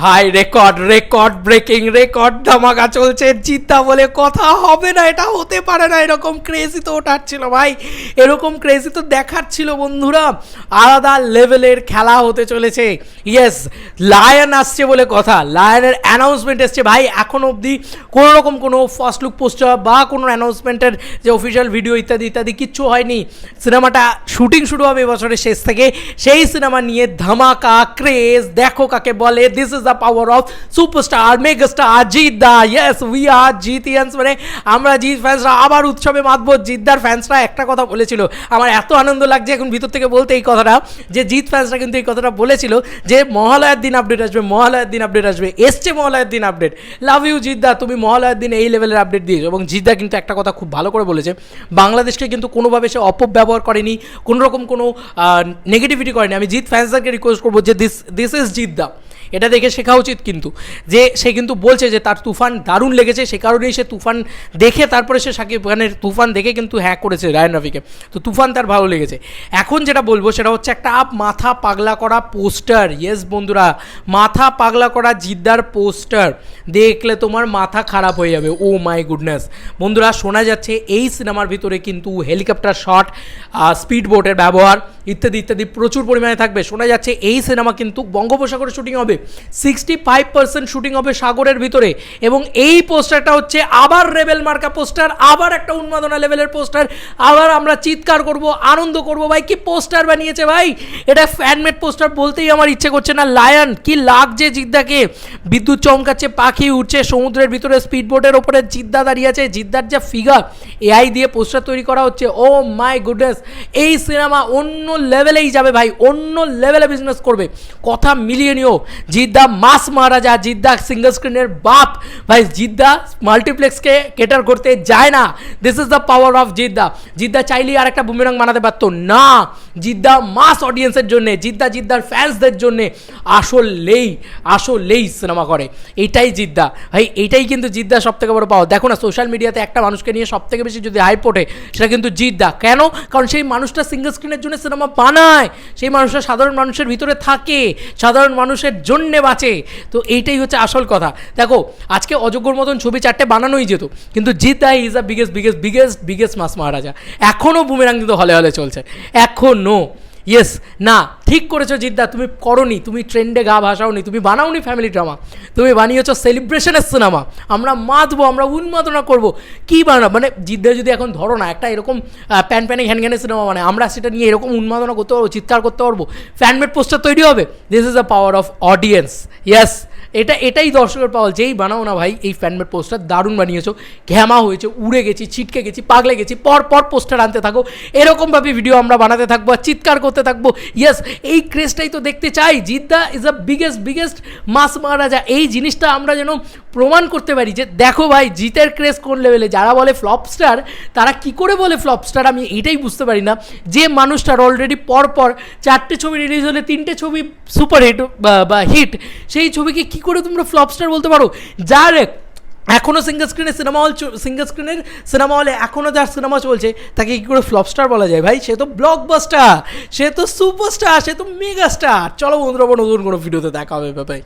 ভাই record record breaking record ধামাকা চলছে জিতা বলে কথা হবে না, এটা হতে পারে না, এরকম ক্রেজি তো ওঠার ছিল ভাই, এরকম ক্রেজি তো দেখার ছিল বন্ধুরা, আলাদা লেভেলের খেলা হতে চলেছে ইয়েস লায়ন আসছে বলে কথা লায়নের অ্যানাউন্সমেন্ট এসছে ভাই, এখন অবধি কোনো রকম কোনো ফার্স্ট লুক পোস্টার বা কোনো অ্যানাউন্সমেন্টের যে অফিসিয়াল ভিডিও ইত্যাদি ইত্যাদি কিচ্ছু হয়নি, সিনেমাটা শুটিং শুরু হবে এবছরের শেষ থেকে, সেই সিনেমা নিয়ে ধামাকা ক্রেজ দেখো কাকে বলে this is the power of superstar megastar Jeet the yes we are Jeetians মানে আমরা জিৎ ফ্যান্সরা আবার উৎসবে মাতবো। জিদ্দার ফ্যান্সরা একটা কথা বলেছিল। আমার এত আনন্দ লাগছে এখন ভিতর থেকে বলতে এই কথাটা, যে জিৎ ফ্যান্সরা কিন্তু এই কথাটা বলেছিল, যে মহালয়ার দিন আপডেট আসবে, মহালয়ার দিন আপডেট আসবে। এসছে মহালয়ার দিন আপডেট লাভ ইউ জিদ্দা তুমি মহালয়ার দিন এই লেভেলের আপডেট দিয়েছ। এবং জিদ্দা কিন্তু একটা কথা খুব ভালো করে বলেছে, বাংলাদেশকে কিন্তু কোনোভাবে সে অপব্যবহার করেনি কোনো রকম কোনো নেগেটিভিটি করেনি। আমি জিৎ ফ্যান্সদেরকে রিকোয়েস্ট করব যে দিস দিস ইজ জিদ্দা এটা দেখে শেখা উচিত কিন্তু। যে সে কিন্তু বলছে যে তার তুফান দারুণ লেগেছে, সে কারণেই সে তুফান দেখে তারপরে সে সাকিব খানের তুফান দেখে কিন্তু হ্যাঁ করেছে রায়ন রফিকে। তো তুফান তার ভালো লেগেছে। এখন যেটা বলব সেটা হচ্ছে একটা আপ, মাথা পাগলা করা পোস্টার। ইয়েস বন্ধুরা, মাথা পাগলা করা জিদ্দার পোস্টার। দেখলে তোমার মাথা খারাপ হয়ে যাবে। ও মাই গুডনেস বন্ধুরা, শোনা যাচ্ছে এই সিনেমার ভিতরে কিন্তু হেলিকপ্টার শট স্পিড বোটের ব্যবহার। ইত্যাদি ইত্যাদি প্রচুর পরিমাণে থাকবে। শোনা যাচ্ছে এই সিনেমা কিন্তু বঙ্গোপসাগরে শুটিং হবে। সিক্সটি ফাইভ পার্সেন্ট শুটিং হবে সাগরের ভিতরে এবং এই পোস্টারটা হচ্ছে আবার রেবেল মার্কা পোস্টার, আবার একটা উন্মাদনা লেভেলের পোস্টার, আবার আমরা চিৎকার করব, আনন্দ করব। ভাই, কি পোস্টার বানিয়েছে ভাই? এটা ফ্যানমেড পোস্টার বলতেই আমার ইচ্ছে করছে না। লায়ন, কি লাগছে জিদ্দাকে? বিদ্যুৎ চমকাচ্ছে, পাখি উঠছে সমুদ্রের ভিতরে স্পিড বোটের ওপরে জিদ্দা দাঁড়িয়ে আছে। জিদ্দার যা ফিগার এআই দিয়ে পোস্টার তৈরি করা হচ্ছে। ও মাই গুডনেস এই সিনেমা অন্য লেভেলেই যাবে ভাই, অন্য লেভেলে বিজনেস করবে। কথা মিলিয়ে নিও, জিদ্দা মাস মহারাজা, জিদ্দা সিঙ্গল স্ক্রিনের বাপ। ভাই, জিদ্দা মাল্টিপ্লেক্সকে কেটার করতে যায় না। This is the power of Jidda. Jidda চাইলেই আর একটা বুমেরাং বানাতে পারতো। না জিদ্দা মাস অডিয়েন্সের জন্যে, জিদ্দা জিদ্দার ফ্যান্সদের জন্যে আসলেই আসলেই সিনেমা করে। এটাই জিদ্দা। ভাই, এটাই কিন্তু জিদ্দা সব থেকে বড় পাওয়া দেখো না সোশ্যাল মিডিয়াতে একটা মানুষকে নিয়ে সব থেকে বেশি যদি হাইপ ওঠে, সেটা কিন্তু জিদ্দা। কেন? কারণ সেই মানুষটা সিঙ্গল স্ক্রিনের জন্য সিনেমা বানায়। সেই মানুষটা সাধারণ মানুষের ভিতরে থাকে। সাধারণ মানুষের জন্যে বাঁচে। তো এইটাই হচ্ছে আসল কথা। দেখো, আজকে অযোগ্যর মতন ছবি চারটে বানানোই যেত, কিন্তু Jidda is a biggest biggest biggest biggest mass maharaja এখনও বুমেরাং কিন্তু হলে হলে চলছে। এখনও ইয়েস না, ঠিক করেছ জিদ্দা, তুমি করনি, তুমি ট্রেন্ডে গা ভাসাওনি, তুমি বানাওনি ফ্যামিলি ড্রামা তুমি বানিয়েছো সেলিব্রেশনের সিনেমা আমরা মাতবো, আমরা উন্মাদনা করব, কি বানা মানে জিদ্দা যদি এখন ধরো না, একটা এরকম প্যান প্যানে ঘ্যান ঘ্যানের সিনেমা মানে আমরা সেটা নিয়ে এরকম উন্মাদনা করতে পারব, চিৎকার করতে পারব ফ্যানমেড পোস্টার তৈরি হবে this is the power of audience yes এটা, এটাই দর্শকের পাওয়া যেই বানাও না ভাই, এই ফ্যানমেড পোস্টার দারুণ বানিয়েছো। ঘ্যামা হয়েছে, উড়ে গেছি, ছিটকে গেছি, পাগলে গেছি, পর পর পোস্টার আনতে থাকো। এরকমভাবে ভিডিও আমরা বানাতে থাকব আর চিৎকার করতে থাকব। ইয়েস এই ক্রেজটাই তো দেখতে চাই। Jidda is the biggest biggest mass maharaja এই জিনিসটা আমরা যেন প্রমাণ করতে পারি যে, দেখো ভাই, জিতের ক্রেজ কোন লেভেলে যারা বলে ফ্লপস্টার তারা কি করে বলে ফ্লপস্টার আমি এটাই বুঝতে পারি না। যে মানুষটার অলরেডি পর পর চারটে ছবি রিলিজ হলে তিনটে ছবি সুপার হিট বা হিট সেই ছবিকে কি করে তোমরা ফ্লপস্টার বলতে পারো? যার এখনও সিঙ্গল স্ক্রিনের সিনেমা হল সিঙ্গল স্ক্রিনের সিনেমা হলে এখনও যার সিনেমা চলছে, তাকে কী করে ফ্লপস্টার বলা যায় ভাই? সে তো ব্লকবাস্টার সে তো সুপারস্টার সে তো মেগাস্টার চলো বন্ধুরা নতুন কোনো ভিডিওতে দেখা হবে ভাই